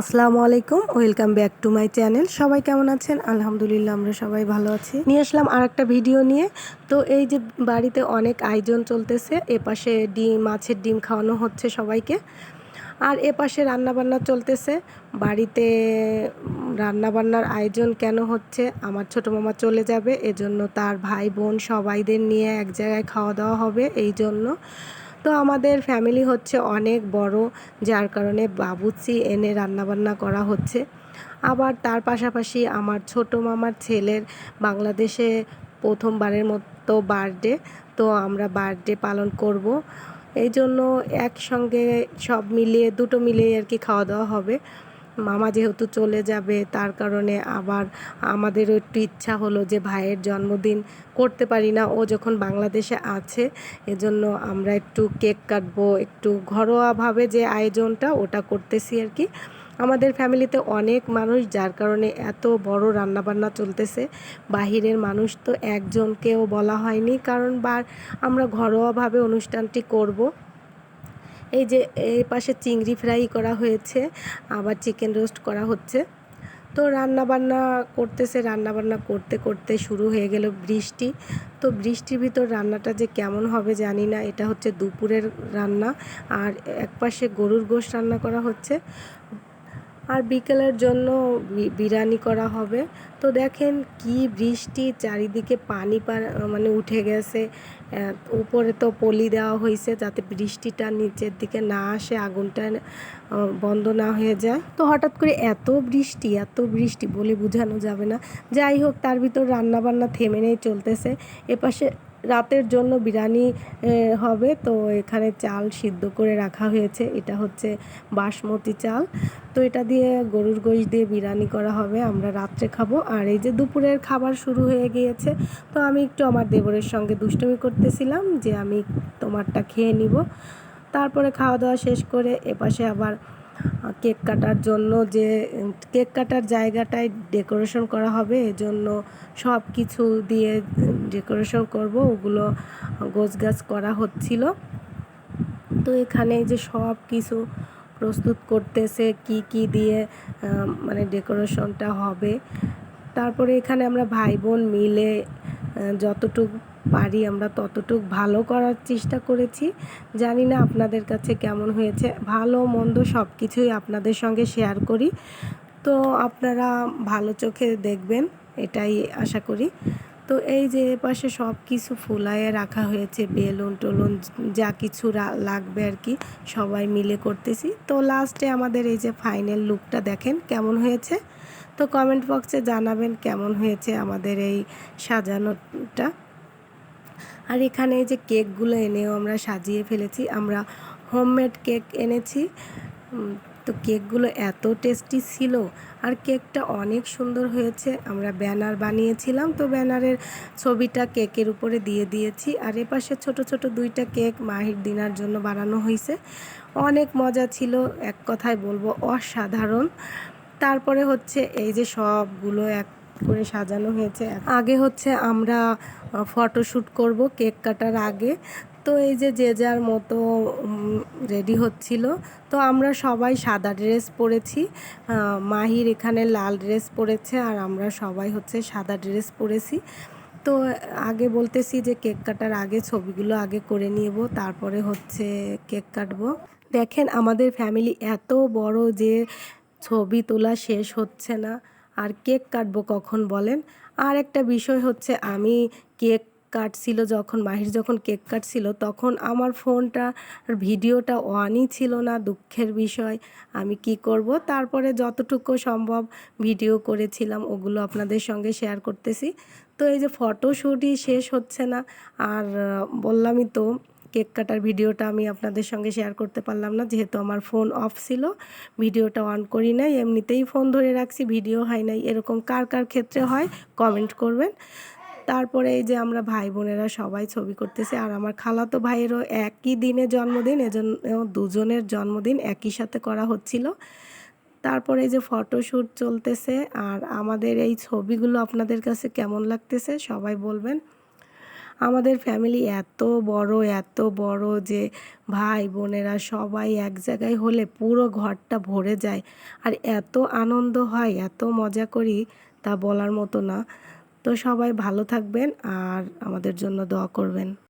আসসালামু আলাইকুম, welcome back to my channel. সবাই কেমন আছেন? আলহামদুলিল্লাহ, আমরা সবাই ভালো আছি। নিয়ে আসলাম আর একটা ভিডিও নিয়ে। তো এই যে বাড়িতে অনেক আয়োজন চলতেছে, এপাশে ডিম, মাছের ডিম খাওয়ানো হচ্ছে সবাইকে। আর এপাশে রান্নাবান্না চলতেছে। বাড়িতে রান্নাবান্নার আয়োজন কেন হচ্ছে? আমার ছোটো মামা চলে যাবে, এজন্য তার ভাই বোন সবাইদের নিয়ে এক জায়গায় খাওয়া দাওয়া হবে এই জন্য তো আমাদের ফ্যামিলি হচ্ছে অনেক বড়, যার কারণে বাবুচি এনে রান্নাবান্না করা হচ্ছে। আবার তার পাশাপাশি আমার ছোট মামার ছেলের বাংলাদেশে প্রথমবারের মতো বার্থডে তো আমরা বার্থডে পালন করব। এই জন্য একসঙ্গে সব মিলিয়ে, দুটো মিলিয়ে আর কি খাওয়া দাওয়া হবে। মামা যেহেতু চলে যাবে, তার কারণে আবার আমাদেরও একটু ইচ্ছা হলো যে ভাইয়ের জন্মদিন করতে পারি না। ও যখন বাংলাদেশে আছে, এজন্য আমরা একটু কেক কাটবো, একটু ঘরোয়াভাবে যে আয়োজনটা ওটা করতেছি আর কি। আমাদের ফ্যামিলিতে অনেক মানুষ, যার কারণে এত বড় রান্নাবান্না চলতেছে। বাহিরের মানুষ তো একজনকেও বলা হয়নি, কারণ বার আমরা ঘরোয়াভাবে অনুষ্ঠানটি করব। এই যে এই পাশে চিংড়ি ফ্রাই করা হয়েছে, আবার চিকেন রোস্ট করা হচ্ছে। তো রান্নাবান্না করতেছে রান্না বান্না করতে করতে শুরু হয়ে গেল বৃষ্টি। তো বৃষ্টির ভিতর রান্নাটা যে কেমন হবে জানি না, এটা হচ্ছে দুপুরের রান্না। আর একপাশে গরুর গোশ রান্না করা হচ্ছে। আর বিকেলের জন্য বিরিয়ানি করা হবে। তো দেখেন কি বৃষ্টি, চারিদিকে পানি মানে উঠে গেছে। উপরে তো পলি দেওয়া হয়েছে যাতে বৃষ্টিটা নিচের দিকে না আসে, আগুনটা বন্ধ না হয়ে যায়। তো হঠাৎ করে এত বৃষ্টি এত বৃষ্টি বলে বোঝানো যাবে না। যাই হোক, তার ভিতর রান্না বান্না থেমে নেই, চলতেছে। এপাশে রাতের জন্য বিরিয়ানি হবে। তো এখানে চাল সিদ্ধ করে রাখা হয়েছে। এটা হচ্ছে বাসমতি চাল। তো এটা দিয়ে গরুর গোশ দিয়ে বিরিয়ানি করা হবে। আমরা রাত্রে খাব। আর এই যে দুপুরের খাবার শুরু হয়ে গিয়েছে, তো আমি একটু আমার দেবরের সঙ্গে দুষ্টমি করতেছিলাম যে আমি তোমারটা খেয়ে নিব। তারপরে খাওয়া দাওয়া শেষ করে এপাশে আবার কেক কাটার জন্য যে কেক কাটার জায়গাটায় ডেকোরেশন করা হবে, এজন্য সব কিছু দিয়ে ডেকোরেশন করব। ওগুলো গোছগাছ করা হচ্ছিল। তো এখানে যে সব কিছু প্রস্তুত করতেছে, কি কি দিয়ে মানে ডেকোরেশনটা হবে। তারপরে এখানে আমরা ভাই বোন মিলে যতটুকু পারি আমরা ততটুক ভালো করার চেষ্টা করেছি। জানি না আপনাদের কাছে কেমন হয়েছে। ভালো, মন্দ সব কিছুই আপনাদের সঙ্গে শেয়ার করি। তো আপনারা ভালো চোখে দেখবেন, এটাই আশা করি। তো এই যে পাশে সব কিছু ফুলাইয়ে রাখা হয়েছে, বেলুন টেলুন, যা কিছু লাগবে আর কি, সবাই মিলে করতেছি। তো লাস্টে আমাদের এই যে ফাইনাল লুকটা দেখেন কেমন হয়েছে? তো কমেন্ট বক্সে জানাবেন কেমন হয়েছে আমাদের এই সাজানোটা। আর এখানে এই যে কেকগুলো এনেও আমরা সাজিয়ে ফেলেছি, আমরা হোমমেড কেক এনেছি। তো কেকগুলো এত টেস্টি ছিল আর কেকটা অনেক সুন্দর হয়েছে। আমরা ব্যানার বানিয়েছিলাম, তো ব্যানারের ছবিটা কেকের উপরে দিয়ে দিয়েছি। আর এপাশে ছোট ছোট দুইটা কেক মাহির দিনার জন্য বানানো হয়েছে অনেক মজা ছিল, এক কথায় বলব অসাধারণ। তারপরে হচ্ছে এই যে সবগুলো এক করে সাজানো হয়েছে। আগে হচ্ছে আমরা ফটোশ্যুট করব কেক কাটার আগে। তো এই যে যে যার মতো রেডি হচ্ছিল। তো আমরা সবাই সাদা ড্রেস পরেছি। মাহির এখানে লাল ড্রেস পরেছে আর আমরা সবাই হচ্ছে সাদা ড্রেস পরেছি। তো আগে বলতেছি যে কেক কাটার আগে ছবিগুলো আগে করে নিব, তারপরে হচ্ছে কেক কাটবো। দেখেন আমাদের ফ্যামিলি এত বড় যে ছবি তোলা শেষ হচ্ছে না। আর কেক কাটবো কখন বলেন? আর একটা বিষয় হচ্ছে আমি কেক কাটছিল যখন, মাহির যখন কেক কাটছিল, তখন আমার ফোনটা ভিডিওটা অনই ছিল না, দুঃখের বিষয়, আমি কি করব? তারপরে যতটুকু সম্ভব ভিডিও করেছিলাম, ওগুলো আপনাদের সঙ্গে শেয়ার করতেছি। তো এই যে ফটোশ্যুটই শেষ হচ্ছে না, আর বললামই তো, কেক কাটার ভিডিওটা আমি আপনাদের সঙ্গে শেয়ার করতে পারলাম না, যেহেতু আমার ফোন অফ ছিল, ভিডিওটা অন করি নাই, এমনিতেই ফোন ধরে রাখছি ভিডিও হয় নাই, এরকম কার কার ক্ষেত্রে হয় কমেন্ট করবেন। তারপরে এই যে আমরা ভাই বোনেরা সবাই ছবি করতেছি, আর আমার খালাতো ভাইয়েরও একই দিনে জন্মদিন এজন্য দুজনের জন্মদিন একই সাথে করা হচ্ছিল। তারপরে এই যে ফটোশ্যুট চলতেছে, আর আমাদের এই ছবিগুলো আপনাদের কাছে কেমন লাগতেছে সবাই বলবেন। আমাদের ফ্যামিলি এত বড় এত বড় যে ভাই বোনেরা সবাই এক জায়গায় হলে পুরো ঘরটা ভরে যায়, আর এত আনন্দ হয়, এত মজা করি তা বলার মতো না। তো সবাই ভালো থাকবেন আর আমাদের জন্য দোয়া করবেন।